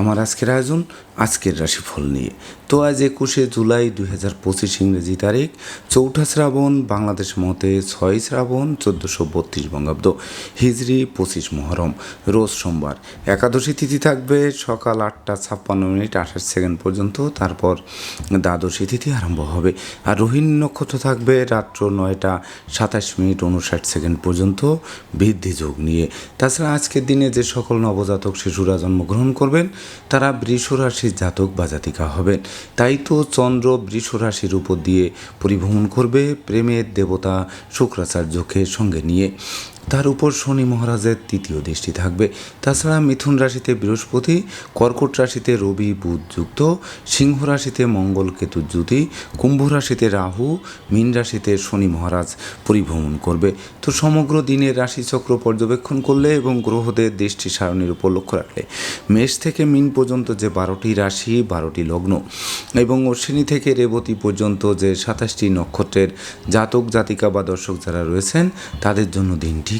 আমার আজকের আয়োজন, আজকের রাশিফল নিয়ে। তো আজ একুশে জুলাই দুই হাজার পঁচিশ ইংরেজি তারিখ, চৌঠা শ্রাবণ, বাংলাদেশ মতে ছয় শ্রাবণ, চোদ্দোশো বত্রিশ বঙ্গাব্দ হিজড়ি পঁচিশ মহরম, রোজ সোমবার। একাদশী তিথি থাকবে সকাল আটটা ছাপ্পান্ন মিনিট আঠাশ সেকেন্ড পর্যন্ত, তারপর দ্বাদশী তিথি আরম্ভ হবে। আর রোহিণী নক্ষত্র থাকবে রাত্র নয়টা সাতাশ মিনিট উনষাট সেকেন্ড পর্যন্ত বৃদ্ধি যোগ নিয়ে। তাছাড়া আজকের দিনে যে সকল নবজাতক শিশুরা জন্মগ্রহণ করবেন তারা বৃষ রাশির জাতক বা জাতিকা হবেন। তাই তো চন্দ্র বৃষ রাশির উপর দিয়ে পরিভ্রমণ করবে প্রেমের দেবতা শুক্রাচার্যকে সঙ্গে নিয়ে। তার উপর শনি মহারাজের তৃতীয় দৃষ্টি থাকবে। তাছাড়া মিথুন রাশিতে বৃহস্পতি, কর্কট রাশিতে রবি, বুধ যুক্ত, সিংহ রাশিতে মঙ্গল কেতু জ্যোতি, কুম্ভ রাশিতে রাহু, মীন রাশিতে শনি মহারাজ পরিভ্রমণ করবে। তো সমগ্র দিনের রাশিচক্র পর্যবেক্ষণ করলে এবং গ্রহদের দৃষ্টি সারণীর উপর লক্ষ্য রাখলে মেষ থেকে মিন পর্যন্ত যে বারোটি রাশি, বারোটি লগ্ন এবং অশ্বিনী থেকে রেবতী পর্যন্ত যে সাতাশটি নক্ষত্রের জাতক, জাতিকা বা দর্শক যারা রয়েছেন, তাদের জন্য দিনটি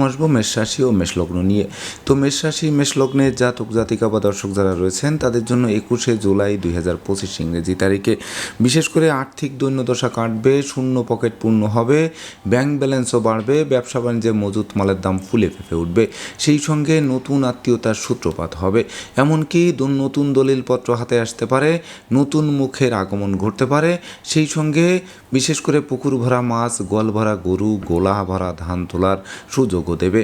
আসব মেষ রাশি ও মেষ লগ্ন নিয়ে। তো মেষ রাশি, মেষ লগ্নের জাতক, জাতিকা বা দর্শক যারা রয়েছেন, তাদের জন্য একুশে জুলাই দুই হাজার পঁচিশ ইংরেজি তারিখে। বিশেষ করে আর্থিক দৈন্যদশা কাটবে, শূন্য পকেট পূর্ণ হবে, ব্যাংক ব্যালেন্সও বাড়বে, ব্যবসা বাণিজ্যে মজুত মালের দাম ফুলে ফেঁপে উঠবে। সেই সঙ্গে নতুন আত্মীয়তার সূত্রপাত হবে। এমনকি নতুন দলিলপত্র হাতে আসতে পারে, নতুন মুখের আগমন ঘটতে পারে। সেই সঙ্গে বিশেষ করে পুকুর ভরা মাছ, গোয়াল ভরা গরু গোলা ভরা ধান তোলার সুযোগও দেবে।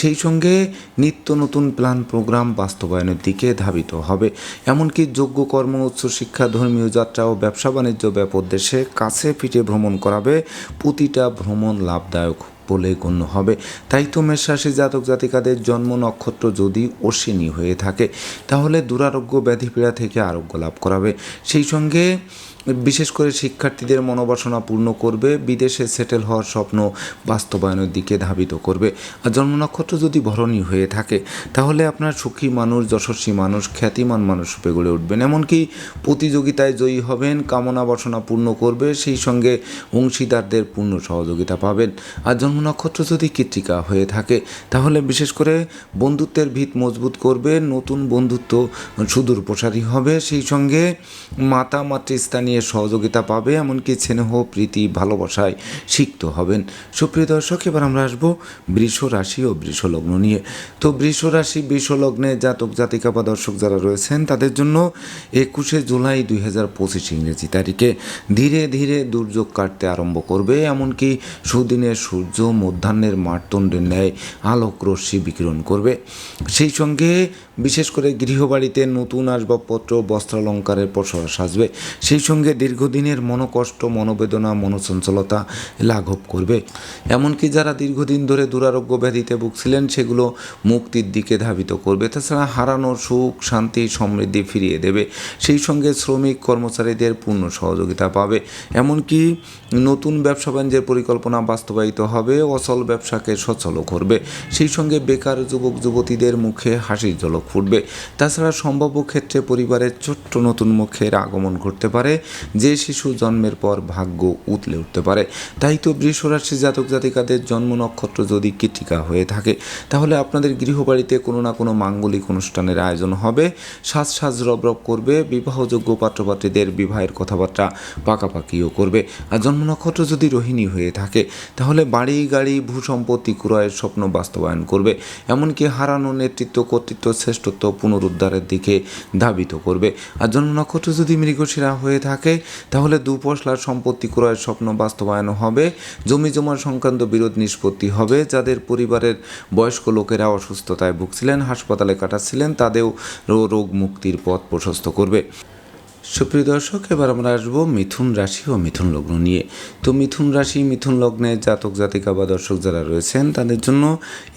সেই সঙ্গে নিত্য নতুন প্ল্যান প্রোগ্রাম বাস্তবায়নের দিকে ধাবিত হবে। এমনকি যোগ্য কর্ম উচ্চ শিক্ষা, ধর্মীয় যাত্রা ও ব্যবসা বাণিজ্য ব্যাপক দেশে কাছে পিঠে ভ্রমণ করাবে প্রতিটা ভ্রমণ লাভদায়ক বলে গণ্য হবে। তাই তো মেষ রাশি জাতক জাতিকাদের জন্ম নক্ষত্র যদি অশ্বিনী হয়ে থাকে, তাহলে দুরারোগ্য ব্যাধি পীড়া থেকে আরোগ্য লাভ করাবে। সেই সঙ্গে বিশেষ করে শিক্ষার্থীদের মনোবাসনা পূর্ণ করবে, বিদেশে সেটেল হওয়ার স্বপ্ন বাস্তবায়নের দিকে ধাবিত করবে। আর জন্ম নক্ষত্র যদি ভরণী হয়ে থাকে, তাহলে আপনার সুখী মানুষ, যশস্বী মানুষ, খ্যাতিমান মানুষ রূপে গড়ে উঠবেন। এমনকি প্রতিযোগিতায় জয়ী হবেন, কামনা বাসনা পূর্ণ করবে, সেই সঙ্গে অংশীদারদের পূর্ণ সহযোগিতা পাবেন। আর জন্ম নক্ষত্র যদি কৃত্রিকা হয়ে থাকে, তাহলে বিশেষ করে বন্ধুত্বের ভিত মজবুত করবে, নতুন বন্ধুত্ব সুদূর প্রসারী হবে। সেই সঙ্গে মাতা মাতৃস্থানীয় সহযোগিতা পাবে, এমনকি স্নেহ, প্রীতি, ভালোবাসায় সিক্ত হবেন। সুপ্রিয় দর্শক, এবার আমরা আসব বৃষ রাশি ও বৃষ লগ্ন নিয়ে। তো বৃষ রাশি, বৃষ লগ্নে জাতক, জাতিকা বা দর্শক যারা রয়েছেন, তাদের জন্য একুশে জুলাই দুই হাজার পঁচিশ ইংরেজি তারিখে ধীরে ধীরে দুর্যোগ কাটতে আরম্ভ করবে, এমনকি সুদিনের সূর্য মধ্যাহ্নের মারতণ্ডের ন্যায় আলোক রশ্মি বিকিরণ করবে। সেই সঙ্গে বিশেষ করে গৃহবাড়িতে নতুন আসবাবপত্র, বস্ত্রালঙ্কারের প্রসার সাজবে। সেই সঙ্গে দীর্ঘদিনের মনোকষ্ট, মনোবেদনা, মনোচঞ্চলতা লাঘব করবে। এমনকি যারা দীর্ঘদিন ধরে দুরারোগ্য ব্যাধিতে ভুগছিলেন, সেগুলো মুক্তির দিকে ধাবিত করবে। তাছাড়া হারানো সুখ, শান্তি, সমৃদ্ধি ফিরিয়ে দেবে। সেই সঙ্গে শ্রমিক কর্মচারীদের পূর্ণ সহযোগিতা পাবে। এমনকি নতুন ব্যবসা বাণিজ্যের পরিকল্পনা বাস্তবায়িত হবে, অচল ব্যবসাকে সচল করবে। সেই সঙ্গে বেকার যুবক, যুবতীদের মুখে হাসির ঝলক ফুটবে। তাছাড়া সম্ভাব্য ক্ষেত্রে পরিবারের ছোট্ট নতুন মুখের আগমন ঘটতে পারে। যে শিশু জন্মের পর ভাগ্য উতলে উঠতে পারে। তাই তো বৃষরাশি জাতক জাতিকাদের জন্ম নক্ষত্র যদি কৃতিকা হয়ে থাকে, তাহলে আপনাদের গৃহবাড়িতে কোনো না কোনো মাঙ্গলিক অনুষ্ঠানের আয়োজন হবে। সাজ সাজ রব রব করবে, বিবাহযোগ্য পাত্রপাত্রীদের বিবাহের কথাবার্তা পাকাপাকিও করবে। আর জন্ম নক্ষত্র যদি রোহিণী হয়ে থাকে, তাহলে বাড়ি, গাড়ি, ভূসম্পত্তি ক্রয়ের স্বপ্ন বাস্তবায়ন করবে। এমনকি হারানো নেতৃত্ব, কর্তৃত্ব, শ্রেষ্ঠত্ব পুনরুদ্ধারের দিকে ধাবিত করবে। আর জন্ম নক্ষত্র যদি মৃগশিরা হয়ে থাকে তাহলে দুপশলার সম্পত্তি ক্রয়ের স্বপ্ন বাস্তবায়ন হবে, জমি জমা সংক্রান্ত বিরোধ নিষ্পত্তি হবে, যাদের পরিবারের বয়স্ক লোকেরা অসুস্থতায় ভুগছিলেন, হাসপাতালে কাটাচ্ছিলেন, তাদেরও রোগ মুক্তির পথ প্রশস্ত করবে। সুপ্রিয় দর্শক, এবার আমরা আসব মিথুন রাশি ও মিথুন লগ্ন নিয়ে। তো মিথুন রাশি, মিথুন লগ্নে জাতক, জাতিকা বা দর্শক যারা রয়েছেন, তাদের জন্য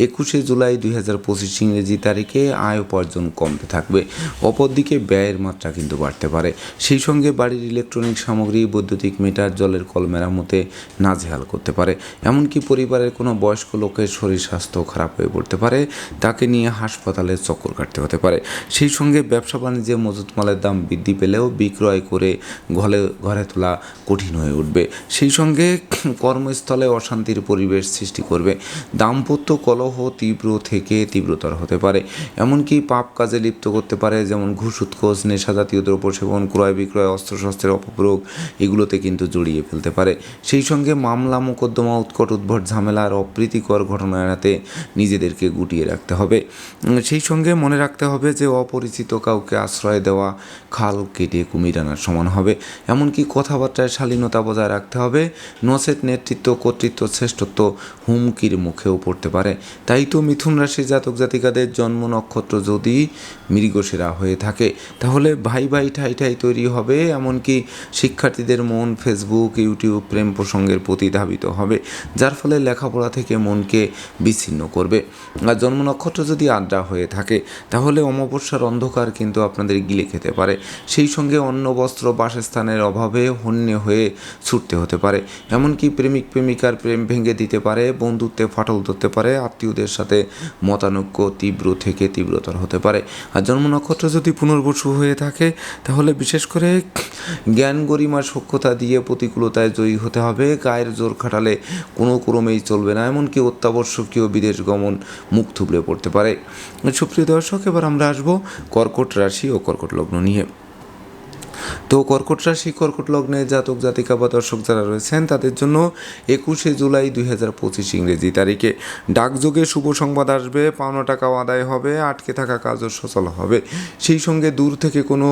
একুশে জুলাই দুই হাজার পঁচিশ ইংরেজি তারিখে আয় উপার্জন কমতে থাকবে। অপরদিকে ব্যয়ের মাত্রা কিন্তু বাড়তে পারে। সেই সঙ্গে বাড়ির ইলেকট্রনিক সামগ্রী, বৈদ্যুতিক মিটার, জলের কল মেরামতে নাজেহাল করতে পারে। এমনকি পরিবারের কোনো বয়স্ক লোকের শরীর স্বাস্থ্য খারাপ হয়ে পড়তে পারে, তাকে নিয়ে হাসপাতালে চক্কর কাটতে হতে পারে। সেই সঙ্গে ব্যবসা বাণিজ্যে মজুত মালের দাম বৃদ্ধি পেলেও বিক্রয় করে ঘরে ঘরে তোলা কঠিন হয়ে উঠবে। সেই সঙ্গে কর্মস্থলে অশান্তির পরিবেশ সৃষ্টি করবে। দাম্পত্য কলহ তীব্র থেকে তীব্রতর হতে পারে। এমনকি পাপ কাজে লিপ্ত করতে পারে, যেমন ঘুষ উৎকোচ নেশা জাতীয় দ্রব্য সেবন, ক্রয় বিক্রয়, অস্ত্রশস্ত্রের অপপ্রয়োগ, এগুলোতে কিন্তু জড়িয়ে ফেলতে পারে। সেই সঙ্গে মামলা, মোকদ্দমা, উৎকট উদ্ভট ঝামেলা আর অপ্রীতিকর ঘটনা এড়াতে নিজেদেরকে গুটিয়ে রাখতে হবে। সেই সঙ্গে মনে রাখতে হবে যে, অপরিচিত কাউকে আশ্রয় দেওয়া খাল কেটে কুমির আনার সমান হবে। এমনকি কথাবার্তায় শালীনতা বজায় রাখতে হবে। নসেট নেতৃত্ব কর্তৃত্ব শ্রেষ্ঠত্ব হুমকির মুখেও পড়তে পারে। তাই তো মিথুন রাশি জাতক জাতিকাদের জন্ম নক্ষত্র যদি মৃগসেরা হয়ে থাকে, তাহলে ভাই ভাই ঠাই ঠাই তৈরি হবে। এমনকি শিক্ষার্থীদের মন ফেসবুক, ইউটিউব প্রেম প্রসঙ্গের প্রতি ধাবিত হবে, যার ফলে লেখাপড়া থেকে মনকে বিচ্ছিন্ন করবে। আর জন্ম নক্ষত্র যদি আড্ডা হয়ে থাকে, তাহলে অমাবস্যার অন্ধকার কিন্তু আপনাদের গিলে খেতে পারে। সেই সঙ্গে অন্ন বস্ত্র বাসস্থানের অভাবে হন্য হয়ে ছুটতে হতে পারে। এমনকি প্রেমিক প্রেমিকার প্রেম ভেঙে দিতে পারে, বন্ধুত্বে ফাটল ধরতে পারে, আত্মীয়দের সাথে মতানৈক্য তীব্র থেকে তীব্রতর হতে পারে। আর জন্ম নক্ষত্র যদি পুনর্বসু হয়ে থাকে, তাহলে বিশেষ করে জ্ঞান গরিমা সক্ষতা দিয়ে প্রতিকূলতায় জয়ী হতে হবে। গায়ের জোর খাটালে কোনো ক্রমেই চলবে না, এমনকি অত্যাবশ্যকীয় বিদেশ গমন মুখ থুবড়ে পড়তে পারে। সুপ্রিয় দর্শক, এবার আমরা আসব কর্কট রাশি ও কর্কট লগ্ন নিয়ে। তো কর্কট রাশি, কর্কট লগ্নে জাতক, জাতিকা বা দর্শক যারা রয়েছেন, তাদের জন্য একুশে জুলাই দুই হাজার পঁচিশ ইংরেজি তারিখে ডাকযোগে শুভ সংবাদ আসবে, পাওনা টাকাও আদায় হবে, আটকে থাকা কাজও সচল হবে। সেই সঙ্গে দূর থেকে কোনো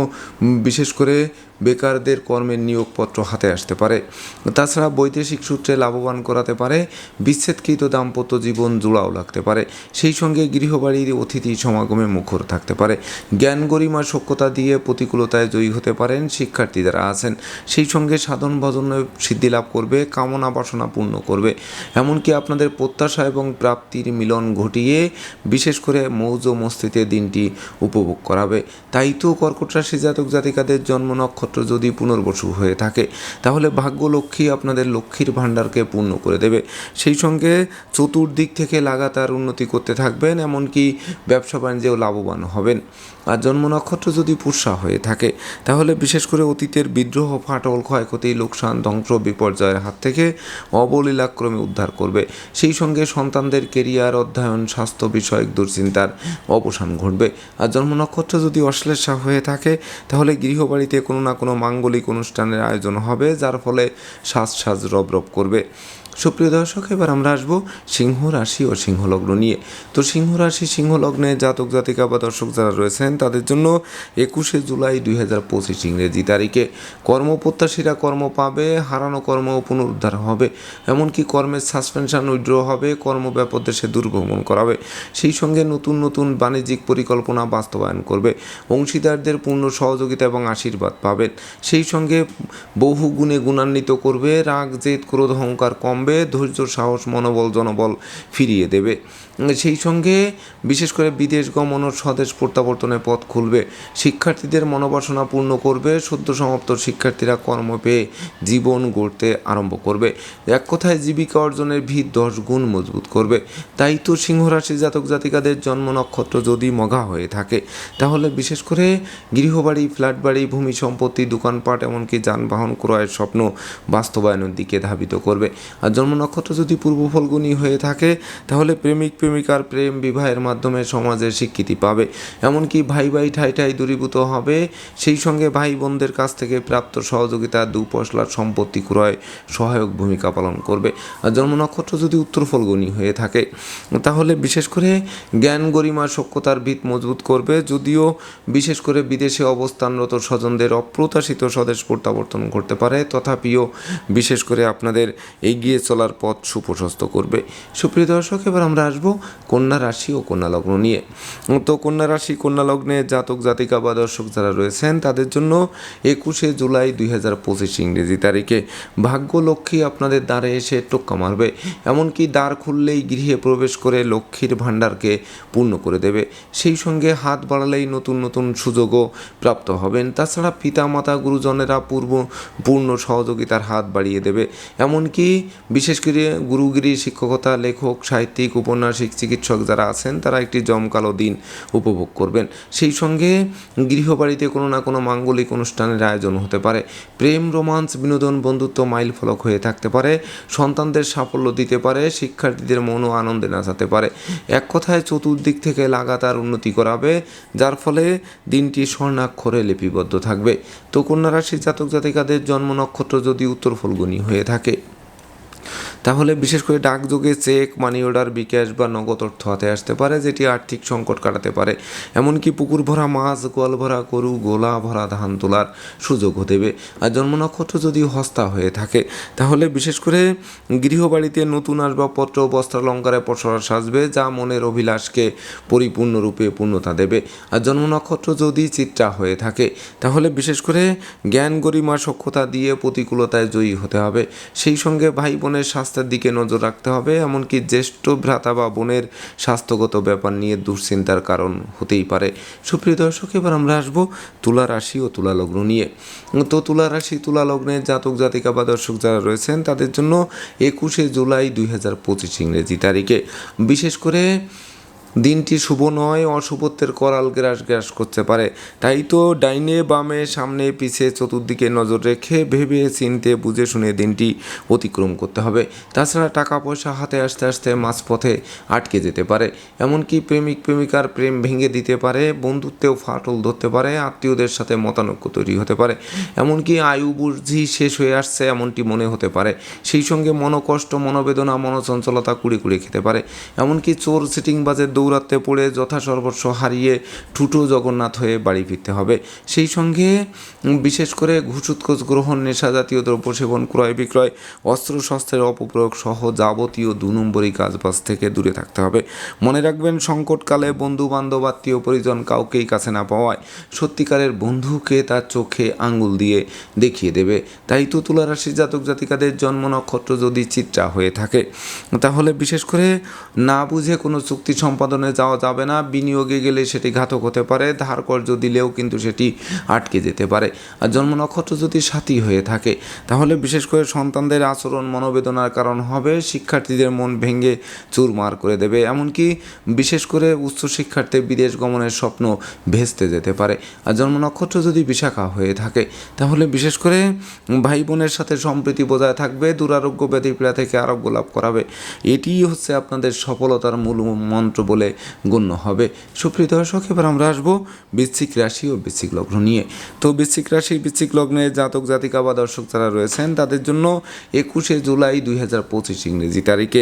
বিশেষ করে বেকারদের কর্মের নিয়োগপত্র হাতে আসতে পারে। তাছাড়া বৈদেশিক সূত্রে লাভবান করাতে পারে, বিচ্ছেদকৃত দাম্পত্য জীবন জোড়াও লাগতে পারে। সেই সঙ্গে গৃহবাড়ির অতিথি সমাগমে মুখর থাকতে পারে। জ্ঞান গরিমা সক্ষতা দিয়ে প্রতিকূলতায় জয়ী হতে পারেন শিক্ষার্থী যারা আছেন। সেই সঙ্গে সাধন ভজনে সিদ্ধি লাভ করবে, কামনা বাসনা পূর্ণ করবে। এমনকি আপনাদের প্রত্যাশা এবং প্রাপ্তির মিলন ঘটিয়ে বিশেষ করে মৌজ মস্তিতে দিনটি উপভোগ করাবে। তাই তো কর্কট রাশি জাতক জাতিকাদের জন্ম নক্ষত্র যদি পুনর্বসু হয়ে থাকে, তাহলে ভাগ্যলক্ষ্মী আপনাদের লক্ষ্মীর ভাণ্ডারকে পূর্ণ করে দেবে। সেই সঙ্গে চতুর্দিক থেকে লাগাতার উন্নতি করতে থাকবেন, এমনকি ব্যবসা বাণিজ্যেও লাভবান হবেন। আর জন্ম নক্ষত্র যদি পুষা হয়ে থাকে, তাহলে বিশেষ করে অতীতের বিদ্রোহ, ফাটল, ক্ষয়ক্ষতি, লোকসান, ধ্বংস, বিপর্যয়ের হাত থেকে অবলীলাক্রমে উদ্ধার করবে। সেই সঙ্গে সন্তানদের কেরিয়ার, অধ্যয়ন, স্বাস্থ্য বিষয়ক দুশ্চিন্তার অবসান ঘটবে। আর জন্ম নক্ষত্র যদি অশ্লেষা হয়ে থাকে, তাহলে গৃহবাড়িতে কোনো না কোনো মাঙ্গলিক অনুষ্ঠানের আয়োজন হবে যার ফলে সাজ সাজ রব রব করবে। সুপ্রিয় দর্শক, এবার আমরা আসব সিংহ রাশি ও সিংহ লগ্ন নিয়ে। তো সিংহ রাশি, সিংহ লগ্নে জাতক, জাতিকা বা দর্শক যারা রয়েছেন, তাদের জন্য একুশে জুলাই দুই হাজার পঁচিশ ইংরেজি তারিখে। কর্মপ্রত্যাশীরা কর্ম পাবে, হারানো কর্ম পুনরুদ্ধার হবে, এমনকি কর্মের সাসপেনশন উইড্র হবে কর্মব্যাপক দেশে দুর্গমন করাবে। সেই সঙ্গে নতুন নতুন বাণিজ্যিক পরিকল্পনা বাস্তবায়ন করবে, অংশীদারদের পূর্ণ সহযোগিতা এবং আশীর্বাদ পাবেন। সেই সঙ্গে বহু গুণে গুণান্বিত করবে, রাগ, জেদ, ক্রোধ, অহংকার কমবে ধৈর্য সাহস মনোবল জনবল ফিরিয়ে দেবে। সেই সঙ্গে বিশেষ করে বিদেশ গমন ও স্বদেশ প্রত্যাবর্তনের পথ খুলবে। শিক্ষার্থীদের মনোবাসনা পূর্ণ করবে, সদ্য সমাপ্ত শিক্ষার্থীরা কর্ম পেয়ে জীবন গড়তে আরম্ভ করবে। এক কথায় জীবিকা অর্জনের ভিত দশ গুণ মজবুত করবে। তাই তো সিংহরাশি জাতক জাতিকাদের জন্ম নক্ষত্র যদি মগা হয়ে থাকে, তাহলে বিশেষ করে গৃহবাড়ি ফ্ল্যাট বাড়ি ভূমি সম্পত্তি, দোকানপাট, এমনকি যানবাহন ক্রয়ের স্বপ্ন বাস্তবায়নের দিকে ধাবিত করবে। আর জন্ম নক্ষত্র যদি পূর্ব ফলগুনি হয়ে থাকে, তাহলে প্রেমিক প্রেমিকার প্রেম বিবাহের মাধ্যমে সমাজের স্বীকৃতি পাবে। এমনকি ভাই ভাই ঠাই ঠাই দূরীভূত হবে। সেই সঙ্গে ভাই বোনদের কাছ থেকে প্রাপ্ত সহযোগিতা, দু পশলার সম্পত্তি ক্রয় সহায়ক ভূমিকা পালন করবে। আর জন্ম নক্ষত্র যদি উত্তর ফলগুনি হয়ে থাকে, তাহলে বিশেষ করে জ্ঞান গরিমা সক্ষতার ভিত মজবুত করবে। যদিও বিশেষ করে বিদেশে অবস্থানরত স্বজনদের অপ্রত্যাশিত স্বদেশ প্রত্যাবর্তন করতে পারে, তথাপিও বিশেষ করে আপনাদের এগিয়ে চলার পথ সুপ্রশস্ত করবে। সুপ্রিয় দর্শক, এবার আমরা আসব কন্যা রাশি ও কন্যা লগ্ন নিয়ে। তো কন্যা রাশি, কন্যা লগ্নে জাতক, জাতিকা বা দর্শক যারা রয়েছেন, তাদের জন্য একুশে জুলাই দুই হাজার পঁচিশ ইংরেজি তারিখে ভাগ্য লক্ষ্মী আপনাদের দ্বারে এসে টোক্কা মারবে। এমনকি দ্বার খুললেই গৃহে প্রবেশ করে লক্ষ্মীর ভাণ্ডারকে পূর্ণ করে দেবে। সেই সঙ্গে হাত বাড়ালেই নতুন নতুন সুযোগও প্রাপ্ত হবেন। তাছাড়া পিতা মাতা গুরুজনেরা পূর্ব, পূর্ণ সহযোগিতার হাত বাড়িয়ে দেবে। এমনকি বিশেষ করে গুরুগিরি, শিক্ষকতা, লেখক, সাহিত্যিক, উপন্যাসিক চিকিৎসক যারা আছেন, তারা একটি জমকালো দিন উপভোগ করবেন। সেই সঙ্গে গৃহবাড়িতে কোনো না কোনো মাঙ্গলিক অনুষ্ঠানের আয়োজন হতে পারে। প্রেম, রোমান্স, বিনোদন, বন্ধুত্ব মাইল ফলক হয়ে থাকতে পারে। সন্তানদের সাফল্য দিতে পারে, শিক্ষার্থীদের মনও আনন্দে নাচাতে পারে। এক কথায় চতুর্দিক থেকে লাগাতার উন্নতি করাবে, যার ফলে দিনটি স্বর্ণাক্ষরে লিপিবদ্ধ থাকবে। তো কন্যা রাশির জাতক জাতিকাদের জন্ম নক্ষত্র যদি উত্তর ফলগুনি হয়ে থাকে। তাহলে বিশেষ করে ডাকযোগে চেক মানি অর্ডার বিকাশ বা নগদ অর্থ হাতে আসতে পারে, যেটি আর্থিক সংকট কাটাতে পারে। এমনকি পুকুর ভরা মাছ, গোয়াল ভরা গরু, গোলা ভরা ধান তোলার সুযোগও দেবে। আর জন্ম নক্ষত্র যদি হস্তা হয়ে থাকে, তাহলে বিশেষ করে গৃহবাড়িতে নতুন আসবাবপত্র, বস্ত্রালঙ্কারে পসরা সাজবে, যা মনের অভিলাষকে পরিপূর্ণরূপে পূর্ণতা দেবে। আর জন্ম নক্ষত্র যদি চিত্রা হয়ে থাকে, তাহলে বিশেষ করে জ্ঞান গরিমা সক্ষতা দিয়ে প্রতিকূলতায় জয়ী হতে হবে। সেই সঙ্গে ভাই বোনের স্বাস্থ্যের দিকে নজর রাখতে হবে, এমনকি জ্যেষ্ঠ ভ্রাতা বা বোনের স্বাস্থ্যগত ব্যাপার নিয়ে দুশ্চিন্তার কারণ হতেই পারে। সুপ্রিয় দর্শক, এবার আমরা আসব তুলা রাশি ও তুলা লগ্ন নিয়ে। তো তুলা রাশি, তুলা লগ্নের জাতক, জাতিকা বা দর্শক যারা রয়েছেন, তাদের জন্য একুশে জুলাই দুই হাজার পঁচিশ ইংরেজি তারিখে। বিশেষ করে দিনটি শুভ নয়, অশুভত্বের করাল গ্রাস গ্রাস করতে পারে। তাই তো ডাইনে বামে সামনে পিছে চতুর্দিকে নজর রেখে ভেবে চিনতে বুঝে শুনে দিনটি অতিক্রম করতে হবে। তাছাড়া টাকা পয়সা হাতে আসতে আসতে মাঝপথে আটকে যেতে পারে। এমনকি প্রেমিক প্রেমিকার প্রেম ভেঙে দিতে পারে, বন্ধুত্বেও ফাটল ধরতে পারে, আত্মীয়দের সাথে মতানৈক্য তৈরি হতে পারে। এমনকি আয়ু বুঝি শেষ হয়ে আসছে এমনটি মনে হতে পারে। সেই সঙ্গে মনোকষ্ট, মনোবেদনা, মনোচঞ্চলতা কুড়ে কুড়ে খেতে পারে। এমনকি চোর সিটিং বাজের দৌরাত্মে পড়ে যথাসর্বস্ব হারিয়ে ঠুটো জগন্নাথ হয়ে বাড়ি ফিরতে হবে। সেই সঙ্গে বিশেষ করে ঘুষুৎকোচ গ্রহণ, নেশা জাতীয় দ্রব্য সেবন, ক্রয় বিক্রয় অস্ত্রশস্ত্রের অপপ্রয়োগ সহ যাবতীয় দু নম্বরই কাজবাজ থেকে দূরে থাকতে হবে। মনে রাখবেন, সংকটকালে বন্ধু বান্ধব আত্মীয়, পরিজন কাউকেই কাছে না পাওয়ায় সত্যিকারের বন্ধুকে তার চোখে আঙুল দিয়ে দেখিয়ে দেবে। তাই তো তুলা রাশির জাতক জাতিকাদের জন্ম নক্ষত্র যদি চিত্রা হয়ে থাকে, তাহলে বিশেষ করে না বুঝে কোনো চুক্তি সম্পাদনে যাওয়া যাবে না, বিনিয়োগে গেলে সেটি ঘাতক হতে পারে ধার কর্য দিলেও কিন্তু সেটি আটকে যেতে পারে। আর জন্ম নক্ষত্র যদি সাথী হয়ে থাকে, তাহলে বিশেষ করে সন্তানদের আচরণ মনোবেদনার কারণ হবে, শিক্ষার্থীদের মন ভেঙে চুরমার করে দেবে। এমনকি বিশেষ করে উচ্চ শিক্ষার্থী বিদেশ গমনের স্বপ্ন ভেস্তে যেতে পারে। আর জন্ম নক্ষত্র যদি বিশাখা হয়ে থাকে, তাহলে বিশেষ করে ভাই বোনের সাথে সম্প্রীতি বজায় থাকবে, দুরারোগ্য ব্যাধি পীড়া থেকে আরোগ্য লাভ করাবে। এটিই হচ্ছে আপনাদের সফলতার মূল মন্ত্র বলে গণ্য হবে। সুপ্রিয় দর্শক, এবার আমরা আসব বৃশ্চিক রাশি ও বৃশ্চিক লগ্ন নিয়ে। তো বৃশ্চিক রাশি, বৃশ্চিক লগ্নে জাতক, জাতিকা বা দর্শক যারা রয়েছেন, তাদের জন্য একুশে জুলাই দুই হাজার পঁচিশ ইংরেজি তারিখে।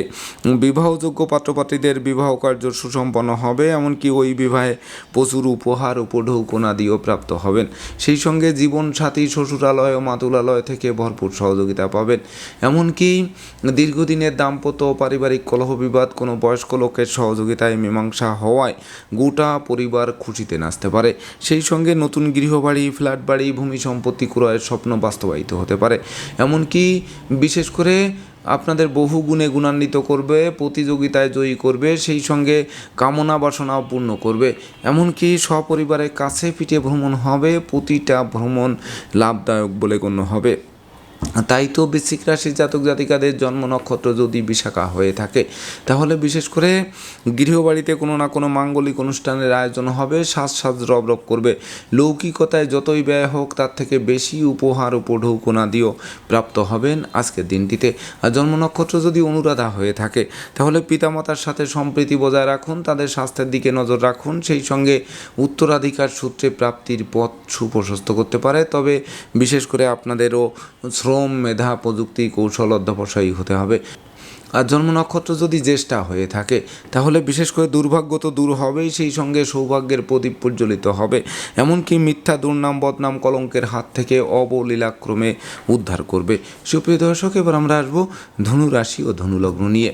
বিবাহযোগ্য পাত্রপাত্রীদের বিবাহ কার্য সুসম্পন্ন হবে, এমনকি ওই বিবাহে প্রচুর উপহার উপঢৌকনাদিও প্রাপ্ত হবেন। সেই সঙ্গে জীবনসাথী, শ্বশুরালয় ও মাতুলালয় থেকে ভরপুর সহযোগিতা পাবেন। এমনকি দীর্ঘদিনের দাম্পত্য পারিবারিক কলহ বিবাদ কোনো বয়স্ক লোকের সহযোগিতায় মীমাংসা হওয়ায় গোটা পরিবার খুশিতে নাচতে পারে। সেই সঙ্গে নতুন গৃহবাড়ি ফ্ল্যাট বাড়ি ভূমি সম্পত্তি ক্রয়ের স্বপ্ন বাস্তবায়িত হতে পারে। এমনকি বিশেষ করে আপনাদের বহু গুণে গুণান্বিত করবে, প্রতিযোগিতায় জয়ী করবে, সেই সঙ্গে কামনা বাসনাও পূর্ণ করবে। এমনকি সপরিবারের কাছে পিঠে ভ্রমণ হবে, প্রতিটা ভ্রমণ লাভদায়ক বলে গণ্য হবে। তাই তো বৃশ্চিক রাশির জাতক জাতিকাদের জন্ম নক্ষত্র যদি বিশাখা হয়ে থাকে, তাহলে বিশেষ করে গৃহবাড়িতে কোনো না কোনো মাঙ্গলিক অনুষ্ঠানের আয়োজন হবে, সাজ সাজ রব রব করবে। লৌকিকতায় যতই ব্যয় হোক, তার থেকে বেশি উপহার উপঢৌকনা দিয়েও প্রাপ্ত হবেন আজকের দিনটিতে। আর জন্ম নক্ষত্র যদি অনুরাধা হয়ে থাকে, তাহলে পিতামাতার সাথে সম্প্রীতি বজায় রাখুন, তাদের স্বাস্থ্যের দিকে নজর রাখুন, সেই সঙ্গে উত্তরাধিকার সূত্রে প্রাপ্তির পথ সুপ্রশস্ত করতে পারে। তবে বিশেষ করে আপনাদেরও শ্রম মেধা প্রযুক্তি কৌশল অধ্যাপশায়ী হতে হবে। আর জন্ম নক্ষত্র যদি জ্যেষ্ঠা হয়ে থাকে, তাহলে বিশেষ করে দুর্ভাগ্য তো দূর হবেই, সেই সঙ্গে সৌভাগ্যের প্রদীপ প্রজ্বলিত হবে। এমনকি মিথ্যা, দুর্নাম, বদনাম, কলঙ্কের হাত থেকে অবলীলাক্রমে উদ্ধার করবে। সুপ্রিয় দর্শক, এবার আমরা আসব ধনু রাশি ও ধনুলগ্ন নিয়ে।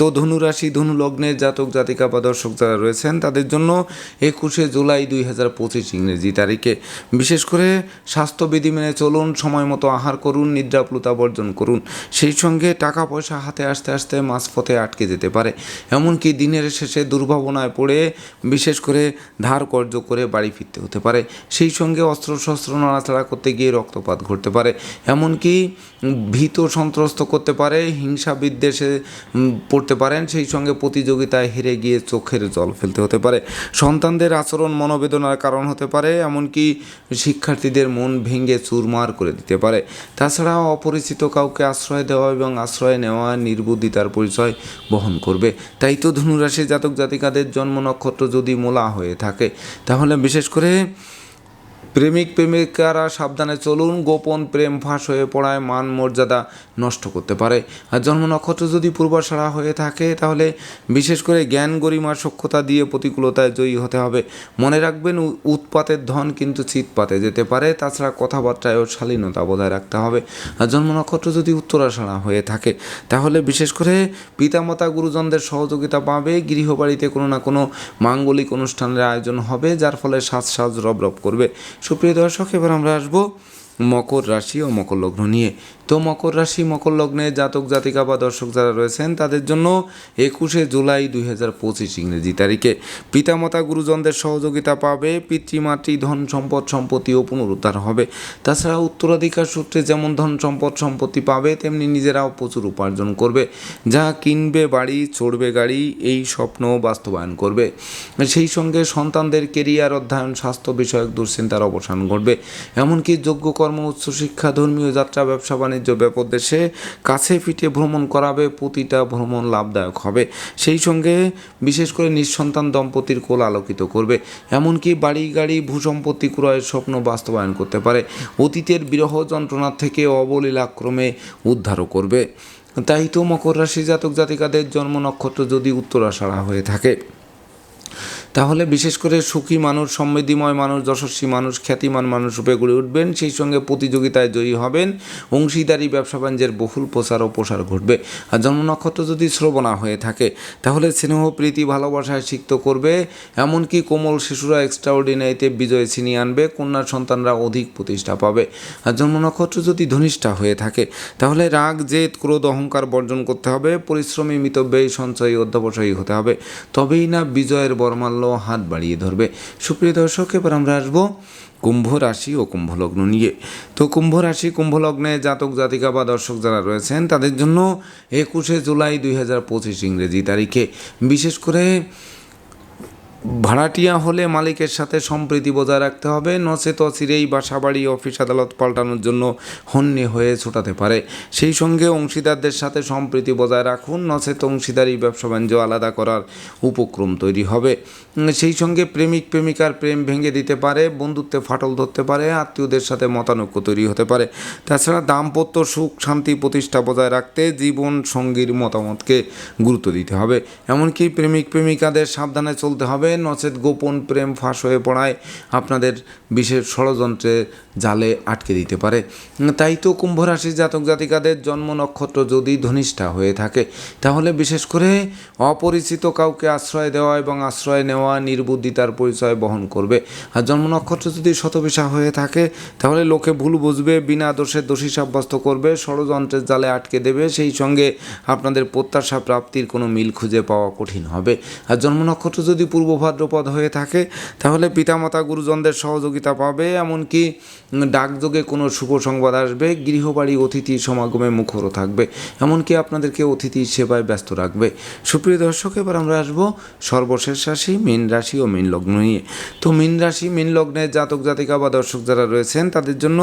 তো ধনু রাশি ধনু জাতক, জাতিকা বা দর্শক যারা রয়েছেন, তাদের জন্য একুশে জুলাই দুই হাজার পঁচিশ ইংরেজি তারিখে। বিশেষ করে স্বাস্থ্যবিধি মেনে চলুন, সময় মতো আহার করুন নিদ্রাপ্লুতা বর্জন করুন। সেই সঙ্গে টাকা পয়সা হাতে আসতে আসতে মাঝপথে আটকে যেতে পারে। এমনকি দিনের শেষে দুর্ভাবনায় পড়ে বিশেষ করে ধার কর্য করে বাড়ি ফিরতে হতে পারে। সেই সঙ্গে অস্ত্রশস্ত্র নাড়াচাড়া করতে গিয়ে রক্তপাত ঘটতে পারে। এমনকি ভীত সন্ত্রস্ত করতে পারে হিংসা বিদ্বেষে পড়তে পারেন। সেই সঙ্গে প্রতিযোগিতায় হেরে গিয়ে চোখের জল ফেলতে হতে পারে। সন্তানদের আচরণ মনোবেদনার কারণ হতে পারে, এমনকি শিক্ষার্থীদের মন ভেঙে চুরমার করে দিতে পারে। তাছাড়া অপরিচিত কাউকে আশ্রয় দেওয়া এবং আশ্রয় নেওয়া নির্বুদ্ধিতার পরিচয় বহন করবে। তাই তো ধনুরাশি জাতক জাতিকাদের জন্ম নক্ষত্র যদি মোলা হয়ে থাকে, তাহলে বিশেষ করে প্রেমিক প্রেমিকারা সাবধানে চলুন, গোপন প্রেম ফাঁস হয়ে পড়ায় মান মর্যাদা নষ্ট করতে পারে। আর জন্ম নক্ষত্র যদি পূর্বাশারা হয়ে থাকে, তাহলে বিশেষ করে জ্ঞান গরিমার সক্ষতা দিয়ে প্রতিকূলতায় জয়ী হতে হবে। মনে রাখবেন উৎপাতের ধন কিন্তু চিৎপাতে যেতে পারে, তাছাড়া কথাবার্তায় ও শালীনতা বজায় রাখতে হবে। আর জন্ম নক্ষত্র যদি উত্তরাশারা হয়ে থাকে, তাহলে বিশেষ করে পিতামাতা গুরুজনদের সহযোগিতা পাবে, গৃহবাড়িতে কোনো না কোনো মাঙ্গলিক অনুষ্ঠানের আয়োজন হবে, যার ফলে সাজ সাজ রব রব করবে। সুপ্রিয় দর্শক এবার আমরা আসব মকর রাশি ও মকর লগ্ন নিয়ে। তো মকর রাশি, মকর লগ্নে জাতক, জাতিকা বা দর্শক যারা রয়েছেন, তাদের জন্য একুশে জুলাই দুই হাজার পঁচিশ ইংরেজি তারিখে। পিতামাতা গুরুজনদের সহযোগিতা পাবে পিতৃমাতৃ ধন সম্পদ সম্পত্তিও পুনরুদ্ধার হবে। তাছাড়া উত্তরাধিকার সূত্রে যেমন ধন সম্পদ, সম্পত্তি পাবে, তেমনি নিজেরাও প্রচুর উপার্জন করবে। যা কিনবে, বাড়ি, চড়বে গাড়ি, এই স্বপ্ন বাস্তবায়ন করবে। সেই সঙ্গে সন্তানদের কেরিয়ার, অধ্যয়ন, স্বাস্থ্য বিষয়ক দুশ্চিন্তার অবসান ঘটবে। এমনকি যোগ্য কর্ম উচ্চশিক্ষা ধর্মীয় যাত্রা, ব্যবসা, বাণিজ্য ব্যাপক দেশে কাছে পিঠে ভ্রমণ করাবে, প্রতিটা ভ্রমণ লাভদায়ক হবে। সেই সঙ্গে বিশেষ করে নিঃসন্তান দম্পতির কোল আলোকিত করবে। এমনকি বাড়ি, গাড়ি, ভূসম্পত্তি ক্রয়ের স্বপ্ন বাস্তবায়ন করতে পারে। অতীতের বিরহ যন্ত্রণা থেকে অবলীলাক্রমে উদ্ধারও করবে। তাই তো মকর রাশি জাতক জাতিকাদের জন্ম নক্ষত্র যদি উত্তরাষাঢ়া হয়ে থাকে। তাহলে বিশেষ করে সুখী মানুষ, সমৃদ্ধিময় মানুষ, যশস্বী মানুষ, খ্যাতিমান মানুষ রূপে গড়ে উঠবেন, সেই সঙ্গে প্রতিযোগিতায় জয়ী হবেন, অংশীদারি ব্যবসা বাণিজ্যের বহুল প্রচার ও প্রসার ঘটবে। আর জন্ম নক্ষত্র যদি শ্রবণা হয়ে থাকে, তাহলে স্নেহ, প্রীতি ভালোবাসায় সিক্ত করবে। এমনকি কোমল শিশুরা এক্সট্রাঅর্ডিনারিতে বিজয় ছিনিয়ে আনবে কন্যা সন্তানরা অধিক প্রতিষ্ঠা পাবে। আর জন্ম নক্ষত্র যদি ধনিষ্ঠা হয়ে থাকে, তাহলে রাগ, জেদ, ক্রোধ, অহংকার বর্জন করতে হবে, পরিশ্রমী, মিতব্যয়ী, সঞ্চয়ী, অধ্যবসায়ী হতে হবে। তবেই না বিজয়ের বর্মাল্য হাত বাড়িয়ে ধরবে। সুপ্রিয় দর্শক, এবার আমরা আসব কুম্ভ রাশি ও কুম্ভ লগ্ন নিয়ে। তো কুম্ভ রাশি, কুম্ভ লগ্নে জাতক, জাতিকা বা দর্শক যারা রয়েছেন, তাদের জন্য একুশে জুলাই দুই হাজার পঁচিশ ইংরেজি তারিখে। বিশেষ করে ভাড়াটিয়া হলে মালিকের সাথে সম্প্রীতি বজায় রাখতে হবে। নচেত অচিরেই বাসা বাড়ি অফিস আদালত পাল্টানোর জন্য হন্যে হয়ে ছোটাতে পারে। সেই সঙ্গে অংশীদারদের সাথে সম্প্রীতি বজায় রাখুন। নচেত অংশীদারি ব্যবসা বাণিজ্য আলাদা করার উপক্রম তৈরি হবে। সেই সঙ্গে প্রেমিক, প্রেমিকার প্রেম ভেঙে দিতে পারে, বন্ধুত্বে ফাটল ধরতে পারে, আত্মীয়দের সাথে মতানৈক্য তৈরি হতে পারে। তাছাড়া দাম্পত্য সুখ, শান্তি, প্রতিষ্ঠা বজায় রাখতে জীবন সঙ্গীর মতামতকে গুরুত্ব দিতে হবে। এমনকি প্রেমিক, প্রেমিকাদের সাবধানে চলতে হবে। নচেত গোপন প্রেম ফাঁস হয়ে পড়ায়। আপনাদের বিশেষ ষড়যন্ত্রে জালে আটকে দিতে পারে। তাই তো কুম্ভ রাশির জাতক জাতিকাদের জন্ম নক্ষত্র যদি ধনিষ্ঠা হয়ে থাকে, তাহলে বিশেষ করে অপরিচিত কাউকে আশ্রয় দেওয়া এবং আশ্রয় নেওয়া নির্বুদ্ধিতার পরিচয় বহন করবে। আর জন্ম নক্ষত্র যদি শতবিশা হয়ে থাকে, তাহলে লোকে ভুল বুঝবে, বিনা দোষে দোষী সাব্যস্ত করবে, ষড়যন্ত্রের জালে আটকে দেবে, সেই সঙ্গে আপনাদের প্রত্যাশা প্রাপ্তির কোনো মিল খুঁজে পাওয়া কঠিন হবে। আর জন্ম নক্ষত্র যদি পূর্ব ভাদ্রপদ হয়ে থাকে, তাহলে পিতামাতা গুরুজনদের সহযোগিতা পাবে, এমনকি ডাকযোগে কোনো শুভ সংবাদ আসবে, গৃহবাড়ি অতিথি সমাগমে মুখরও থাকবে, এমনকি আপনাদেরকে অতিথি সেবায় ব্যস্ত রাখবে। সুপ্রিয় দর্শক, এবার আমরা আসব সর্বশেষ রাশি, মীন রাশি ও মীন লগ্ন নিয়ে। তো মীন রাশি, মীন লগ্নের জাতক, জাতিকা বা দর্শক যারা রয়েছেন, তাদের জন্য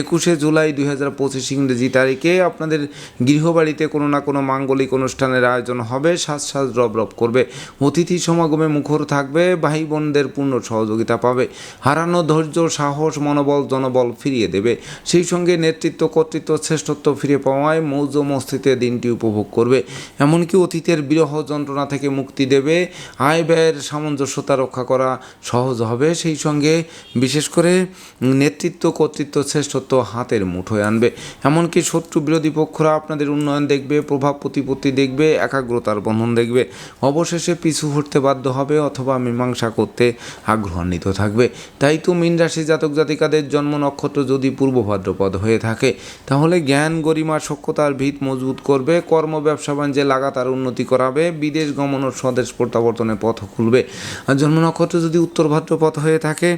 একুশে জুলাই দুই হাজার পঁচিশ ইংরেজি তারিখে আপনাদের গৃহবাড়িতে কোনো না কোনো মাঙ্গলিক অনুষ্ঠানের আয়োজন হবে সাজ সাজ রব রব করবে। অতিথি সমাগমে মুখর থাকবে ভাই বোনদের পূর্ণ সহযোগিতা পাবে। হারানো ধৈর্য, সাহস, মনোবল জনবল ফিরিয়ে দেবে। সেই সঙ্গে নেতৃত্ব, কর্তৃত্ব, শ্রেষ্ঠত্ব ফিরে পাওয়ায় মৌজ মস্তিতে দিনটি উপভোগ করবে। এমনকি অতীতের বিরহ যন্ত্রণা থেকে মুক্তি দেবে। আয় ব্যয়ের সামঞ্জস্যতা রক্ষা করা সহজ হবে। সেই সঙ্গে বিশেষ করে নেতৃত্ব, কর্তৃত্ব, শ্রেষ্ঠত্ব হাতের মুঠোয় আনবে। এমনকি শত্রু বিরোধী পক্ষরা আপনাদের উন্নয়ন দেখবে, প্রভাব প্রতিপত্তি দেখবে, একাগ্রতার বন্ধন দেখবে। অবশেষে পিছু হটতে বাধ্য হবে অথবা মীমাংসা করতে আগ্রহান্বিত থাকবে। তাই তো মীন রাশি জাতক জাতিকাদের জন্ম নক্ষত্র যদি পূর্ব ভাদ্রপদ হয়ে থাকে, তাহলে জ্ঞান গরিমা সক্ষতার ভিত মজবুত করবে, কর্ম ব্যবসা বাণিজ্যে লাগাতার উন্নতি করাবে, বিদেশ গমন ও স্বদেশ প্রত্যাবর্তনের পথ খুলবে। আর জন্ম নক্ষত্র যদি উত্তর ভাদ্রপদ হয়ে থাকে,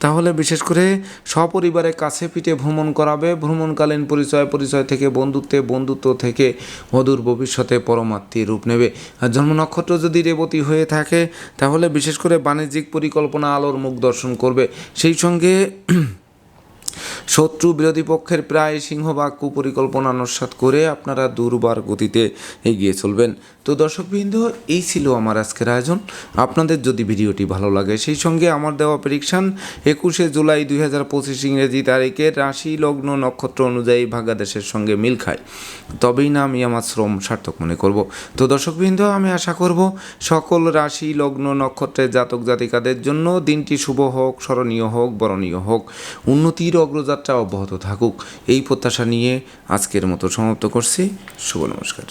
তাহলে বিশেষ করে সপরিবারে কাছে পিঠে ভ্রমণ করাবে, ভ্রমণকালীন পরিচয় পরিচয় থেকে বন্ধুত্বে, বন্ধুত্ব থেকে অদূর ভবিষ্যতে পরমাত্মী রূপ নেবে। আর জন্ম নক্ষত্র যদি রেবতী হয়ে থাকে, তাহলে বিশেষ করে বাণিজ্যিক পরিকল্পনা আলোর মুখ দর্শন করবে। সেই সঙ্গে শত্রু বিরোধী পক্ষের প্রায় সিংহভাগ কুপরিকল্পনা নস্বাত করে আপনারা দুর্বার গতিতে এগিয়ে চলবেন। তো দর্শকবৃন্দ, এই ছিল আমার আজকের আয়োজন। আপনাদের যদি ভিডিওটি ভালো লাগে, সেই সঙ্গে আমার দেওয়া প্রেডিকশান একুশে জুলাই দুই হাজার পঁচিশ ইংরেজি তারিখের রাশি লগ্ন নক্ষত্র অনুযায়ী ভাগাদেশের সঙ্গে মিল খায়। তবেই না আমি আমার শ্রম সার্থক মনে করব। তো দর্শকবৃন্দ, আমি আশা করব সকল রাশি লগ্ন নক্ষত্রের জাতক জাতিকাদের জন্য দিনটি শুভ হোক, স্মরণীয় হোক, বরণীয় হোক। উন্নতির অগ্রযাত্রা অব্যাহত থাকুক। এই প্রত্যাশা নিয়ে আজকের মতো সমাপ্ত করছি। শুভ নমস্কার।